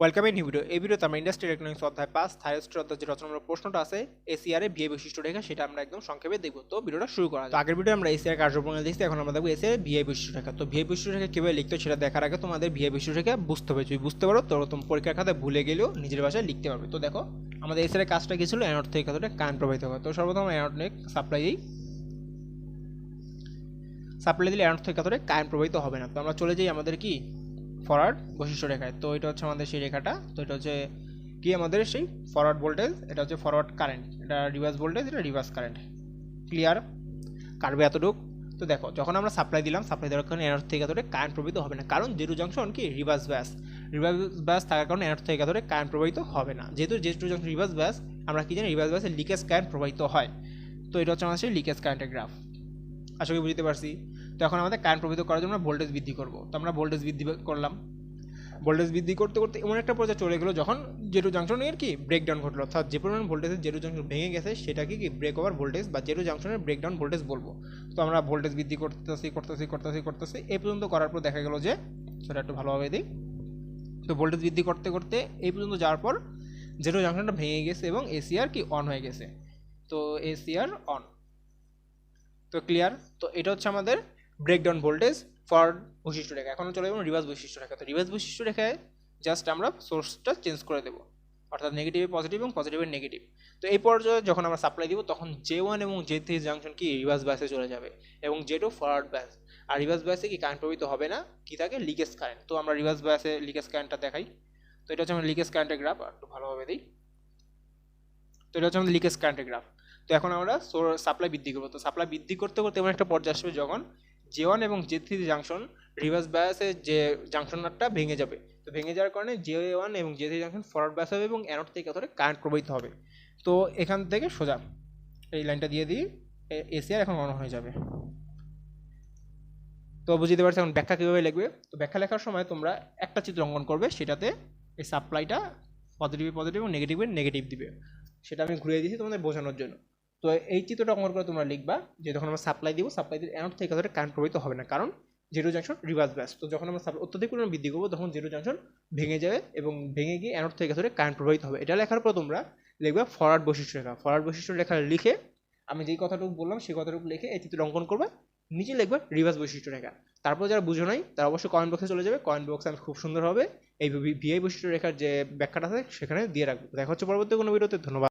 Welcome in video এই ভিডিওতে আমরা ইন্ডাস্ট্রিয়াল ইকোনমিক্স অধ্যায় পাঁচ থাইরস্টের অধ্যায় যে রচনা নম্বর প্রশ্নটা আছে এসিআর এ বৈশিষ্ট্য রেখা, সেটা আমরা একদম সংক্ষেপে দেখব। তো ভিডিওটা শুরু করা। আগের ভিডিও আমরা এসিআর কার্যপ্রণালী দেখছি, এখন আমরা দেখব এসিআর বিয়ে বৈশিষ্ট্য রেখা। তো বিয়ে বৈশিষ্ট্য রেখা কীভাবে লিখতে সেটা দেখার আগে তোমাদের বিয়ে বৈশিষ্ট্য রেখা বুঝতে হবে। যদি বুঝতে পারো তো তুমি পরীক্ষার খাতায় ভুলে গেলেও নিজের ভাষায় লিখতে পারবে। তো দেখো, আমাদের এসিআর কাজটা কি ছিল? অ্যানোড থেকে কতটা কারেন্ট প্রবাহিত হয়? তো সর্বপ্রথম অ্যানোড সাপ্লাই দিই। সাপ্লাই দিলে অ্যানোড থেকে কতটা কারেন্ট প্রবাহিত হবে না? তো আমরা চলে যাই আমাদের কি? ফরওয়ার্ড বৈশিষ্ট্য রেখায়। তো এটা হচ্ছে আমাদের সেই রেখাটা। তো এটা হচ্ছে কি আমাদের? সেই ফরওয়ার্ড ভোল্টেজ এটা হচ্ছে ফরওয়ার্ড কারেন্ট এটা রিভার্স ভোল্টেজ এটা রিভার্স কারেন্ট ক্লিয়ার কাটবে এতটুক। তো দেখো, যখন আমরা সাপ্লাই দিলাম সাপ্লাই দেওয়ার কারণে এনার্জি থেকে এতটা কারেন্ট প্রবাহিত হবে না। কারণ জিরো জংশন কি? রিভার্স ব্যাস রিভার্স ব্যাস থাকার কারণে এনার্জি থেকে এতটা কারেন্ট প্রবাহিত হবে না। যেহেতু জিরো জংশন রিভার্স ব্যাস আমরা কি জানি? রিভার্স ব্যাসে লিকেজ কারেন্ট প্রবাহিত হয়। তো এটা হচ্ছে আমাদের সেই লিকেজ কারেন্টের গ্রাফ আশা করি বুঝতে পারছি। তো এখন আমাদের কারেন্ট প্রবাহিত করার জন্য ভোল্টেজ বৃদ্ধি করব। তো আমরা ভোল্টেজ বৃদ্ধি করলাম। ভোল্টেজ বৃদ্ধি করতে করতে এমন একটা পর্যায়ে চলে গেলো যখন জেরো জাংশনের কি ব্রেকডাউন ঘটলো। অর্থাৎ যে পরিমাণ ভোল্টেজের জেরো জাংশন ভেঙে গেছে, সেটাকে কি ব্রেক ওভার ভোল্টেজ বা জেরো জাংশনের ব্রেকডাউন ভোল্টেজ বলব। তো আমরা ভোল্টেজ বৃদ্ধি করতেছি করতেছি করতেছি করতেছি। এই পর্যন্ত করার পর দেখা গেলো যে, সেটা একটু ভালোভাবে দিই তো ভোল্টেজ বৃদ্ধি করতে করতে এই পর্যন্ত যাওয়ার পর জেরো জাংশনটা ভেঙে গেছে এবং এসিআর কি অন হয়ে গেছে। তো এসিআর অন তো ক্লিয়ার তো এটা হচ্ছে আমাদের ব্রেকডাউন ভোল্টেজ ফর বৈশিষ্ট্য রেখা। এখন চলে যাব রিভার্স বৈশিষ্ট্য রেখা। তো রিভার্স বৈশিষ্ট্য রেখায় জাস্ট আমরা সোর্সটা চেঞ্জ করে দেবো। অর্থাৎ নেগেটিভে পজিটিভ এবং পজিটিভের নেগেটিভ তো এই পর্যায়ে যখন আমরা সাপ্লাই দিব, তখন জে ওয়ান এবং জে থ্রি জাংশন কি? রিভার্স ব্যাসে চলে যাবে এবং জে টু ফরওয়ার্ড ব্যাস আর রিভার্স ব্যাসে কি কারেন্ট প্রবাহিত হবে না? কি থাকে? লিকেজ কারেন্ট তো আমরা রিভার্স ব্যাসে লিকেজ কারেন্টটা দেখাই। তো এটা হচ্ছে আমাদের লিকেজ কারেন্টের গ্রাফ আর একটু ভালোভাবে দিই তো এটা হচ্ছে আমাদের লিকেজ কারেন্টের গ্রাফ তো এখন আমরা সাপ্লাই বৃদ্ধি করব। তো সাপ্লাই বৃদ্ধি করতে করতে এমন একটা পর্যায়ে আসবে যখন জে ওয়ান এবং J three junction reverse bias যে জাংশনটা ভেঙে যাবে। তো ভেঙে যাওয়ার কারণে জে ওয়ান এবং J three junction forward bias হবে এবং অ্যানোড থেকে কতটা কারেন্ট প্রবাহিত হবে। তো এখান থেকে সোজা, এই লাইনটা দিয়ে দিই এসিআর এখন অন হয়ে যাবে। তো বুঝতে পারছি এখন ব্যাখ্যা কীভাবে লিখবে? তো ব্যাখ্যা লেখার সময় তোমরা একটা চিত্র অঙ্কন করবে, সেটাতে এই সাপ্লাইটা পজিটিভে পজিটিভ এবং নেগেটিভে নেগেটিভ দিবে। সেটা আমি ঘুরিয়ে দিয়েছি তোমাদের বোঝানোর জন্য। তো এই চিত্রটা অঙ্কন করে তোমরা লিখবা যে যখন আমরা সাপ্লাই দিব সাপ্লাই দিয়ে অ্যানোড থেকে কতটা কারেন্ট প্রবাহিত হবে না। কারণ জিরো জাংশন রিভার্স ব্যাস তো যখন আমরা অত্যধিক পরিমাণ বৃদ্ধি করব, তখন জিরো জাংশন ভেঙে যাবে এবং ভেঙে গিয়ে অ্যানোড থেকে কতটা কারেন্ট প্রবাহিত হবে। এটা লেখার পর তোমরা লিখবা ফরওয়ার্ড বৈশিষ্ট্য রেখা ফরওয়ার্ড বৈশিষ্ট্য রেখা লিখে আমি যেই কথাটুকু বললাম, সেই কথাটুকু লিখে এই চিত্র অঙ্কন করবা। নিচে লিখবা রিভার্স বৈশিষ্ট্য রেখা তারপর যারা বুঝো নাই, তারা অবশ্যই কমেন্ট বক্সে চলে যাবে। কমেন্ট বক্সে আমি খুব সুন্দরভাবে এই ভিআই বৈশিষ্ট্য রেখার যে ব্যাখ্যাটা আছে, সেখানে দিয়ে রাখব। দেখা হচ্ছে পরবর্তী কোনো ভিডিওতে ধন্যবাদ।